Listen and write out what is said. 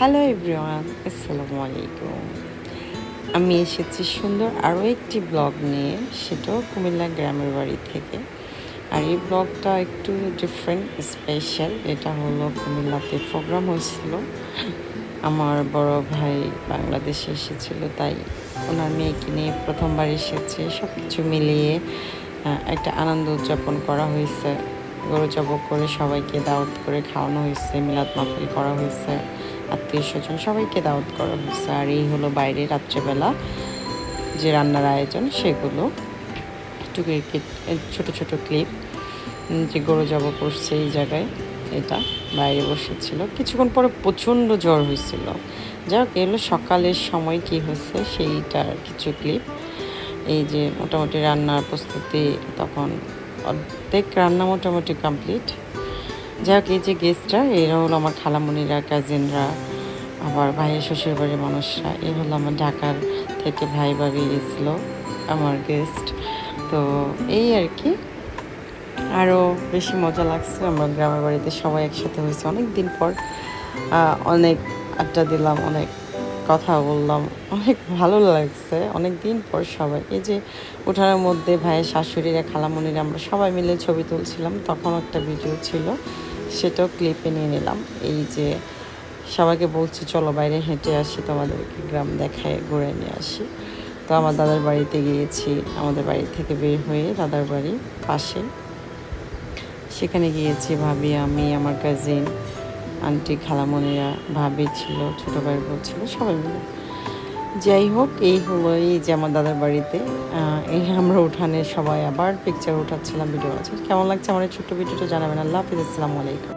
Hello everyone আসসালামু আলাইকুম আমি এসেছি সুন্দর আরও একটি ব্লগ নিয়ে, সেটাও কুমিল্লা গ্রামের বাড়ি থেকে। আর এই ব্লগটা একটু ডিফারেন্ট স্পেশাল এটা হলো কুমিল্লাতে প্রোগ্রাম হয়েছিল। আমার বড় ভাই বাংলাদেশে এসেছিল, তাই ওনার মেয়েকে নিয়ে প্রথমবার এসেছে। সব কিছু মিলিয়ে একটা আনন্দ উদযাপন করা হয়েছে। গরু জব করে সবাইকে দাওয়াত করে খাওয়ানো হয়েছে, মিলাদ মাহফিল করা হয়েছে। আত্মীয় স্বজন সবাইকে দাওয়াত করা হয়েছে। আর এই হলো বাইরে রাত্রেবেলা যে রান্নার আয়োজন, সেগুলো। ছোট ছোট ক্লিপ যে গরু জব করছে এই জায়গায়, এটা বাইরে বসেছিল। কিছুক্ষণ পরে প্রচণ্ড জ্বর হয়েছিল। যাই হোক এগুলো সকালের সময় কি হয়েছে সেইটার কিছু ক্লিপ এই যে মোটামুটি রান্নার প্রস্তুতি তখন অর্ধেক রান্না মোটামুটি কমপ্লিট যাই হোক এই যে গেস্টরা এরা হলো আমার খালামণিরা কাজিনরা আবার ভাইয়ের শ্বশুর বাড়ির মানুষরা। এ হলো আমার ঢাকার থেকে ভাই ভাবি গেছিল, আমার গেস্ট তো এই আর কি। আরও বেশি মজা লাগছে, আমরা গ্রামের বাড়িতে সবাই একসাথে হয়েছে। অনেক দিন পর অনেক আড্ডা দিলাম, অনেক কথা বললাম, অনেক ভালো লাগছে। অনেক দিন পর সবাই। এই যে উঠানের মধ্যে ভাইয়ের শাশুড়িরা, খালামণিরা, আমরা সবাই মিলে ছবি তুলছিলাম, তখন একটা ভিডিও ছিল। সেটাও ক্লিপে নিয়ে নিলাম। এই যে সবাইকে বলছি, চলো বাইরে হেঁটে আসি, তোমাদেরকে গ্রাম দেখায়, ঘুরে নিয়ে আসি। তো আমার দাদার বাড়িতে গিয়েছি, আমাদের বাড়ি থেকে বের হয়ে দাদার বাড়ি পাশে। সেখানে গিয়েছি ভাবি, আমি, আমার কাজিন আন্টি খালামণিরা, ভাবি ছিল, ছোটো ভাই বোন ছিল, সবাই মিলে। যাই হোক, এই হলো এই যে আমার দাদার বাড়িতে। এই আমরা উঠানে সবাই আবার পিকচার উঠাচ্ছিলাম ভিডিও আছে কেমন লাগছে আমার এই ছোট্ট ভিডিওটা জানাবেন। আল্লাহ হাফিজ, আসসালামু আলাইকুম।